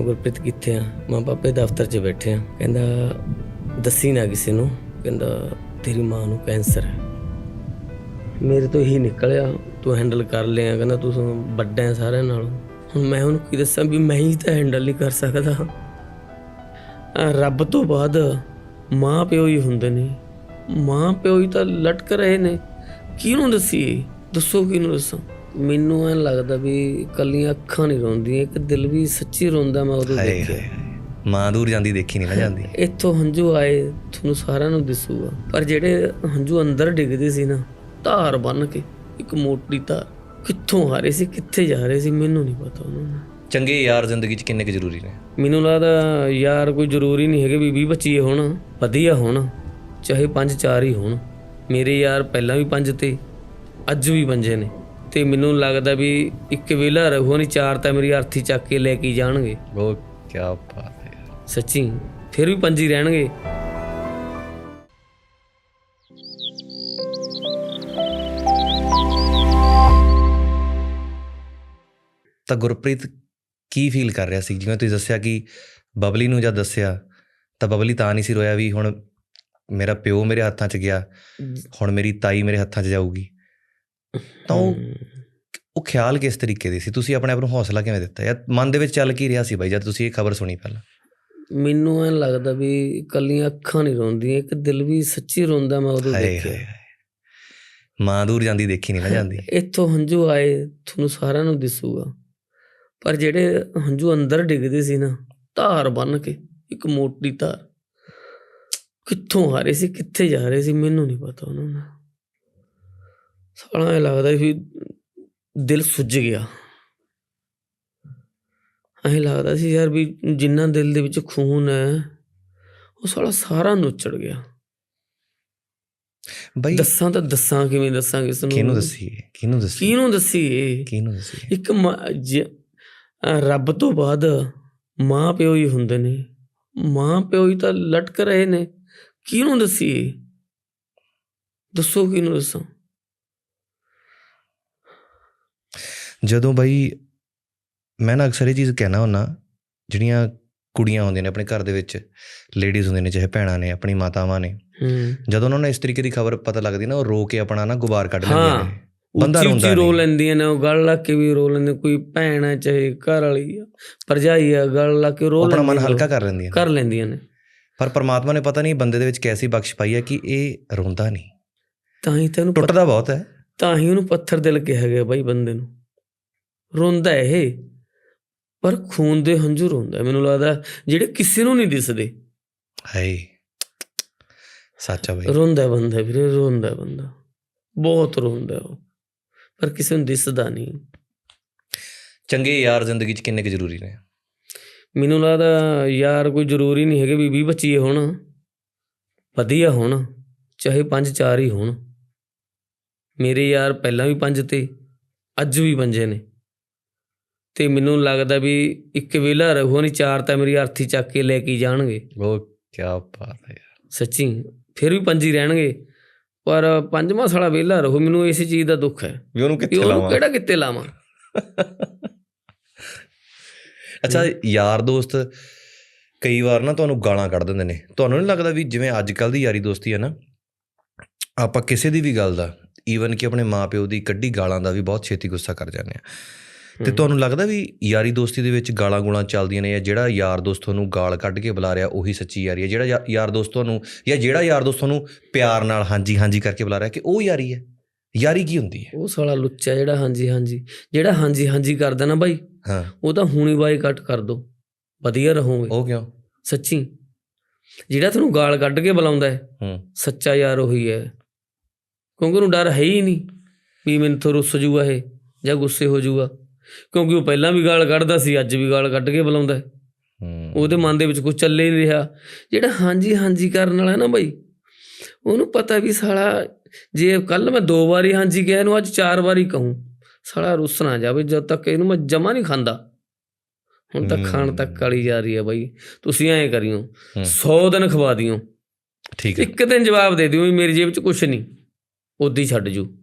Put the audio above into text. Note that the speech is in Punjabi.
ਮੈਂ ਗੁਰਪ੍ਰੀਤ ਕਿੱਥੇ ਆ। ਮਾਂ ਪਾਪੇ ਦਫ਼ਤਰ 'ਚ ਬੈਠੇ ਆ। ਕਹਿੰਦਾ, ਦੱਸੀ ਨਾ ਕਿਸੇ ਨੂੰ। ਕਹਿੰਦਾ, ਤੇਰੀ ਮਾਂ ਨੂੰ ਕੈਂਸਰ ਹੈ। ਮੇਰੇ ਤੋਂ ਹੀ ਨਿਕਲਿਆ, ਤੂੰ ਹੈਂਡਲ ਕਰ ਲਿਆ। ਕਹਿੰਦਾ, ਤੂੰ ਵੱਡਾ ਹੈ ਸਾਰਿਆਂ ਨਾਲੋਂ। ਹੁਣ ਮੈਂ ਉਹਨੂੰ ਕੀ ਦੱਸਾਂ ਵੀ ਮੈਂ ਹੀ ਤਾਂ ਹੈਂਡਲ ਨਹੀਂ ਕਰ ਸਕਦਾ। ਰੱਬ ਤੋਂ ਬਾਅਦ ਮਾਂ ਪਿਓ ਹੀ ਹੁੰਦੇ ਨੇ। ਮਾਂ ਪਿਓ ਹੀ ਤਾਂ ਲਟਕ ਰਹੇ ਨੇ। ਕਿਹਨੂੰ ਦੱਸੀਏ? ਦੱਸੋ ਕਿਹਨੂੰ ਦੱਸਾਂ? ਮੈਨੂੰ ਐ ਲੱਗਦਾ ਵੀ ਕੱਲੀਆਂ ਅੱਖਾਂ ਨਹੀਂ ਰੋਂਦੀਆਂ ਇੱਕ ਦਿਲ ਵੀ ਸੱਚੀ ਰੋਂਦਾ ਮੈਂ ਉਦੋਂ ਦੇਖਿਆ। ਮਾਂ ਦੂਰ ਜਾਂਦੀ ਦੇਖੀ ਨਹੀਂ ਨਾ ਜਾਂਦੀ। ਇੱਥੋਂ ਹੰਝੂ ਆਏ ਤੁਹਾਨੂੰ ਸਾਰਿਆਂ ਨੂੰ ਦਿਸੂਗਾ ਪਰ ਜਿਹੜੇ ਹੰਝੂ ਅੰਦਰ ਡਿੱਗਦੇ ਸੀ ਨਾ ਧਾਰ ਬਨ ਕੇ ਇੱਕ ਮੋਟੀ ਧਾਰ ਕਿੱਥੋਂ ਆ ਰਹੇ ਸੀ ਕਿੱਥੇ ਜਾ ਰਹੇ ਸੀ ਮੈਨੂੰ ਨਹੀਂ ਪਤਾ ਉਹਨਾਂ ਨੂੰ। ਚੰਗੇ ਯਾਰ ਜ਼ਿੰਦਗੀ 'ਚ ਕਿੰਨੇ ਕੁ ਜ਼ਰੂਰੀ ਨੇ? ਮੈਨੂੰ ਲੱਗਦਾ ਯਾਰ ਕੋਈ ਜ਼ਰੂਰੀ ਨਹੀਂ ਹੈਗੇ ਵੀ 20 25 ਹੋਣ ਵਧੀਆ ਹੋਣ ਚਾਹੇ 5 4 ਹੀ ਹੋਣ। ਮੇਰੇ ਯਾਰ ਪਹਿਲਾਂ ਵੀ ਪੰਜ ਤੇ ਅੱਜ ਵੀ ਪੰਜੇ ਨੇ। ਤੇ ਮੈਨੂੰ ਲੱਗਦਾ ਵੀ ਇੱਕ ਵੇਲਾ ਰਹੂ ਨਹੀਂ ਚਾਰ ਤਾਂ ਮੇਰੀ ਅਰਥੀ ਚੱਕ ਕੇ ਲੈ ਕੇ ਜਾਣਗੇ। ਉਹ ਕੀ ਬਾਤ ਹੈ ਸੱਚੀ ਫਿਰ ਵੀ ਪੰਜ ਹੀ ਰਹਿਣਗੇ। ਤਾਂ ਗੁਰਪ੍ਰੀਤ ਕੀ ਫੀਲ ਕਰ ਰਿਹਾ ਸੀ? ਜਿਵੇਂ ਤੁਸੀਂ ਦੱਸਿਆ ਕਿ ਬਬਲੀ ਨੂੰ ਜਦ ਦੱਸਿਆ ਤਾਂ ਬਬਲੀ ਤਾਂ ਨਹੀਂ ਸੀ ਰੋਇਆ ਵੀ ਹੁਣ ਮੇਰਾ ਪਿਓ ਮੇਰੇ ਹੱਥਾਂ 'ਚ ਗਿਆ ਹੁਣ ਮੇਰੀ ਤਾਈ ਮੇਰੇ ਹੱਥਾਂ 'ਚ ਜਾਊਗੀ। ਤਾਂ ਉਹ ਉਹ ਖਿਆਲ ਕਿਸ ਤਰੀਕੇ ਦੇ ਸੀ? ਤੁਸੀਂ ਆਪਣੇ ਆਪ ਨੂੰ ਹੌਸਲਾ ਕਿਵੇਂ ਦਿੱਤਾ? ਜਾਂ ਮਨ ਦੇ ਵਿੱਚ ਚੱਲ ਕੀ ਰਿਹਾ ਸੀ ਬਾਈ ਜਦ ਤੁਸੀਂ ਇਹ ਖਬਰ ਸੁਣੀ ਪਹਿਲਾਂ? ਮੈਨੂੰ ਐ ਲੱਗਦਾ ਵੀ ਕੱਲੀਆਂ ਅੱਖਾਂ ਨਹੀਂ ਰੋਂਦੀਆਂ ਇੱਕ ਦਿਲ ਵੀ ਸੱਚੀ ਰੋਂਦਾ ਮੈਂ ਉਦੋਂ ਦੇਖਿਆ। ਮਾਂ ਦੂਰ ਜਾਂਦੀ ਦੇਖੀ ਨਹੀਂ ਨਾ ਜਾਂਦੀ। ਇੱਥੋਂ ਹੰਝੂ ਆਏ ਤੁਹਾਨੂੰ ਸਾਰਿਆਂ ਨੂੰ ਦਿਸੂਗਾ। ਪਰ ਜਿਹੜੇ ਹੰਝੂ ਅੰਦਰ ਡਿੱਗਦੇ ਸੀ ਨਾ ਧਾਰ ਬਨ ਕੇ ਇੱਕ ਮੋਟੀ ਧਾਰ। ਕਿੱਥੋਂ ਆ ਰਹੇ ਸੀ ਕਿੱਥੇ ਜਾ ਰਹੇ ਸੀ ਮੈਨੂੰ ਨਹੀਂ ਪਤਾ ਉਹਨਾਂ ਨੂੰ। ਸਾਲਾ ਇਹ ਲੱਗਦਾ ਵੀ ਦਿਲ ਸੁੱਜ ਗਿਆ। ਐਂ ਲੱਗਦਾ ਸੀ ਯਾਰ ਵੀ ਜਿੰਨਾ ਦਿਲ ਦੇ ਵਿੱਚ ਖੂਨ ਹੈ ਉਹ ਸਾਲਾ ਸਾਰਾ ਨੁੱਚੜ ਗਿਆ। ਬਾਈ ਦੱਸਾਂ ਤਾਂ ਦੱਸਾਂ ਕਿਵੇਂ ਦੱਸਾਂ ਕਿਸ ਨੂੰ। ਕਿਹਨੂੰ ਦੱਸੀਏ ਕਿਹਨੂੰ ਦੱਸੀਏ ਕਿਹਨੂੰ ਦੱਸੀਏ ਕਿਹਨੂੰ ਦੱਸੀਏ ਇੱਕ ਰੱਬ ਤੋਂ ਬਾਅਦ ਮਾਂ ਪਿਓ ਹੀ ਹੁੰਦੇ ਨੇ। ਮਾਂ ਪਿਓ ਹੀ ਤਾਂ ਲਟਕ ਰਹੇ ਨੇ। ਕਿਹਨੂੰ ਦੱਸੀਏ ਦੱਸੋ ਕਿਹਨੂੰ ਦੱਸਾਂ? ਜਦੋਂ ਬਾਈ ਮੈਂ ਨਾ ਅਕਸਰ ਇਹ ਚੀਜ਼ ਕਹਿਣਾ ਹੁੰਨਾ ਜਿਹੜੀਆਂ ਕੁੜੀਆਂ ਹੁੰਦੀਆਂ ਨੇ ਆਪਣੇ ਘਰ ਦੇ ਵਿੱਚ ਲੇਡੀਜ਼ ਹੁੰਦੀਆਂ ਨੇ ਚਾਹੇ ਭੈਣਾਂ ਨੇ ਆਪਣੀ ਮਾਤਾਵਾਂ ਨੇ ਜਦੋਂ ਉਹਨਾਂ ਨੂੰ ਇਸ ਤਰੀਕੇ ਦੀ ਖਬਰ ਪਤਾ ਲੱਗਦੀ ਨਾ ਉਹ ਰੋ ਕੇ ਆਪਣਾ ਨਾ ਗੁਬਾਰ ਕੱਢ ਲੈਂਦੀਆਂ ਨੇ। ਬੰਦਾ ਰੋਂਦਾ ਉੱਚੀ ਰੋ ਨਹੀਂ। ਲੈਂਦੀਆਂ ਨੇ ਉਹ ਗਲ ਲਾ ਕੇ ਵੀ ਰੋ ਲੈਂਦੇ ਕੋਈ ਭੈਣ ਹੈ ਚਾਹੇ ਘਰ ਵਾਲੀ ਆ ਭਰਜਾਈ ਆ ਗਲ ਲਾ ਕੇ ਰੋ ਉਹ ਆਪਣਾ ਮਨ ਲੈਂਦੀਆਂ ਹਲਕਾ ਕਰ ਲੈਂਦੀਆਂ ਨੇ। ਕਰ ਲੈਂਦੀਆਂ ਨੇ। ਪਰ ਪਰਮਾਤਮਾ ਨੇ ਪਤਾ ਨਹੀਂ ਬੰਦੇ ਦੇ ਵਿੱਚ ਕੈਸੀ ਬਖਸ਼ ਪਾਈ ਹੈ ਕਿ ਇਹ ਰੋਂਦਾ ਨਹੀਂ। ਤਾਂ ਹੀ ਤੈਨੂੰ ਟੁੱਟਦਾ ਬਹੁਤ ਹੈ। ਤਾਂ ਹੀ ਉਹਨੂੰ ਪੱਥਰ ਦਿਲ ਕਿਹਾ ਗਿਆ ਬਾਈ ਬੰਦੇ ਨੂੰ। ਰੋਂਦਾ ਇਹ। ਪਰ ਖੂਨ ਦੇ ਹੰਝੂ ਰੋਂਦਾ ਮੈਨੂੰ ਲੱਗਦਾ ਜਿਹੜੇ ਕਿਸੇ ਨੂੰ ਨਹੀਂ ਦਿਸਦੇ। ਹਾਏ ਸੱਚਾ ਬਾਈ। ਰੋਂਦਾ ਬੰਦਾ ਵੀਰੇ ਰੋਂਦਾ ਬੰਦਾ। ਬਹੁਤ ਰੋਂਦਾ ਉਹ। ਪਰ ਕਿਸੇ ਨੂੰ ਦਿਸਦਾ ਨਹੀਂ। ਚੰਗੇ ਯਾਰ ਜ਼ਿੰਦਗੀ 'ਚ ਕਿੰਨੇ ਕੁ ਜ਼ਰੂਰੀ ਨੇ? ਮੈਨੂੰ ਲੱਗਦਾ ਯਾਰ ਕੋਈ ਜ਼ਰੂਰੀ ਨਹੀਂ ਹੈਗੇ ਵੀ 20 25 ਹੋਣ। ਵਧੀਆ ਹੋਣ ਚਾਹੇ 5 4 ਹੀ ਹੋਣ। ਮੇਰੇ ਯਾਰ ਪਹਿਲਾਂ ਵੀ ਪੰਜ ਤੇ ਅੱਜ ਵੀ ਪੰਜੇ ਨੇ। ਤੇ ਮੈਨੂੰ ਲੱਗਦਾ ਵੀ ਇੱਕ ਵੇਲਾ ਰਹੂ ਨਹੀਂ ਚਾਰ ਤਾਂ ਮੇਰੀ ਅਰਥੀ ਚੱਕ ਕੇ ਲੈ ਕੇ ਜਾਣਗੇ। ਉਹ ਕੀ ਬਾਤ ਹੈ ਯਾਰ। ਸੱਚੀ ਫਿਰ ਵੀ ਪੰਜ ਰਹਿਣਗੇ। ਪਰ ਪੰਜਵਾਂ ਸਾਲਾ ਵੇਲਾ ਰਹੂ ਮੈਨੂੰ ਇਸੇ ਚੀਜ਼ ਦਾ ਦੁੱਖ ਹੈ ਵੀ ਉਹਨੂੰ ਕਿੱਥੇ ਉਹਨੂੰ ਲਾਵਾਂ? ਕਿਹੜਾ ਕਿੱਤੇ ਲਾਵਾਂ? ਅੱਛਾ ਯਾਰ ਦੋਸਤ ਕਈ ਵਾਰ ਨਾ ਤੁਹਾਨੂੰ ਗਾਲਾਂ ਕੱਢ ਦਿੰਦੇ ਨੇ। ਤੁਹਾਨੂੰ ਨਹੀਂ ਲੱਗਦਾ ਵੀ ਜਿਵੇਂ ਅੱਜ ਕੱਲ ਦੀ ਯਾਰੀ ਦੋਸਤੀ ਹੈ ਨਾ ਆਪਾਂ ਕਿਸੇ ਦੀ ਵੀ ਗੱਲ ਦਾ ਈਵਨ ਕਿ ਆਪਣੇ ਮਾਪਿਓ ਦੀ ਕੱਢੀ ਗਾਲਾਂ ਦਾ ਵੀ ਬਹੁਤ ਛੇਤੀ ਗੁੱਸਾ ਕਰ ਜਾਂਦੇ ਆ ਤੇ। ਤੁਹਾਨੂੰ ਲੱਗਦਾ ਵੀ ਯਾਰੀ ਦੋਸਤੀ ਦੇ ਵਿੱਚ ਗਾਲਾਂ ਗੁਲਾਂ ਚੱਲਦੀਆਂ ਨੇ ਜਾਂ ਜਿਹੜਾ ਯਾਰ ਦੋਸਤ ਤੁਹਾਨੂੰ ਗਾਲ ਕੱਢ ਕੇ ਬੁਲਾ ਰਿਹਾ ਉਹੀ ਸੱਚੀ ਯਾਰੀ ਹੈ? ਜਿਹੜਾ ਯਾਰ ਦੋਸਤ ਤੁਹਾਨੂੰ ਜਾਂ ਜਿਹੜਾ ਯਾਰ ਦੋਸਤ ਤੁਹਾਨੂੰ ਪਿਆਰ ਨਾਲ ਹਾਂਜੀ ਹਾਂਜੀ ਕਰਕੇ ਬੁਲਾ ਰਿਹਾ ਕਿ ਉਹ ਯਾਰੀ ਹੈ? ਯਾਰੀ ਕੀ ਹੁੰਦੀ ਹੈ? ਉਹ ਸਾਲਾ ਲੁੱਚਾ ਜਿਹੜਾ ਹਾਂਜੀ ਹਾਂਜੀ ਜਿਹੜਾ ਹਾਂਜੀ ਹਾਂਜੀ ਕਰਦਾ ਨਾ ਬਾਈ ਹਾਂ। ਉਹ ਤਾਂ ਹੁਣੀ ਬਾਈ ਕੱਟ ਕਰ ਦੋ ਵਧੀਆ ਰਹੋਗੇ। ਉਹ ਕਿਉਂ? ਸੱਚੀ। ਜਿਹੜਾ ਤੁਹਾਨੂੰ ਗਾਲ ਕੱਢ ਕੇ ਬੁਲਾਉਂਦਾ ਹੈ ਹੂੰ। ਸੱਚਾ ਯਾਰ ਉਹੀ ਹੈ। ਕਿਉਂਕਿ ਉਹਨੂੰ ਡਰ ਹੈ ਹੀ ਨਹੀਂ ਵੀ ਮੈਨੂੰ ਤੋਂ ਰੁੱਸ ਜੂਗਾ ਇਹ ਜਾਂ ਗੁੱਸੇ ਹੋ ਜੂਗਾ। ਕਿਉਂਕਿ ਉਹ ਪਹਿਲਾਂ ਵੀ ਗਾਲ ਕੱਢਦਾ ਸੀ ਅੱਜ ਵੀ ਗਾਲ ਕੱਢ ਕੇ ਬੁਲਾਉਂਦਾ ਹੈ। ਹੂੰ ਉਹਦੇ ਮਨ ਦੇ ਵਿੱਚ ਕੁਝ ਚੱਲੇ ਹੀ ਨਹੀਂ ਰਿਹਾ। ਜਿਹੜਾ ਹਾਂਜੀ ਹਾਂਜੀ ਕਰਨ ਵਾਲਾ ਹੈ ਨਾ ਬਾਈ ਉਹਨੂੰ ਪਤਾ ਵੀ ਸਾਲਾ ਜੇ ਕੱਲ ਮੈਂ ਦੋ ਵਾਰੀ ਹਾਂਜੀ ਕਿਹਾ ਇਹਨੂੰ ਅੱਜ ਚਾਰ ਵਾਰੀ ਕਹੂੰ ਸਾਲਾ ਰੁੱਸ ਨਾ ਜਾਵੇ ਜਦ ਤੱਕ ਇਹਨੂੰ ਮੈਂ ਜਮਾ ਨਹੀਂ ਖਾਂਦਾ। ਹੁਣ ਤਾਂ ਖਾਣ ਤੱਕ ਵਾਲੀ ਜਾ ਰਹੀ ਹੈ ਬਾਈ। ਤੁਸੀਂ ਐਂ ਕਰਿਓ ਹੂੰ। 100 ਦਿਨ ਖਵਾ ਦਿਓ। ਠੀਕ ਹੈ। ਇੱਕ ਦਿਨ ਜਵਾਬ ਦੇ ਦਿਓ ਵੀ ਮੇਰੀ ਜੇਬ 'ਚ ਕੁਝ ਨਹੀਂ ਉਦੀ ਛੱਡ ਜੂ।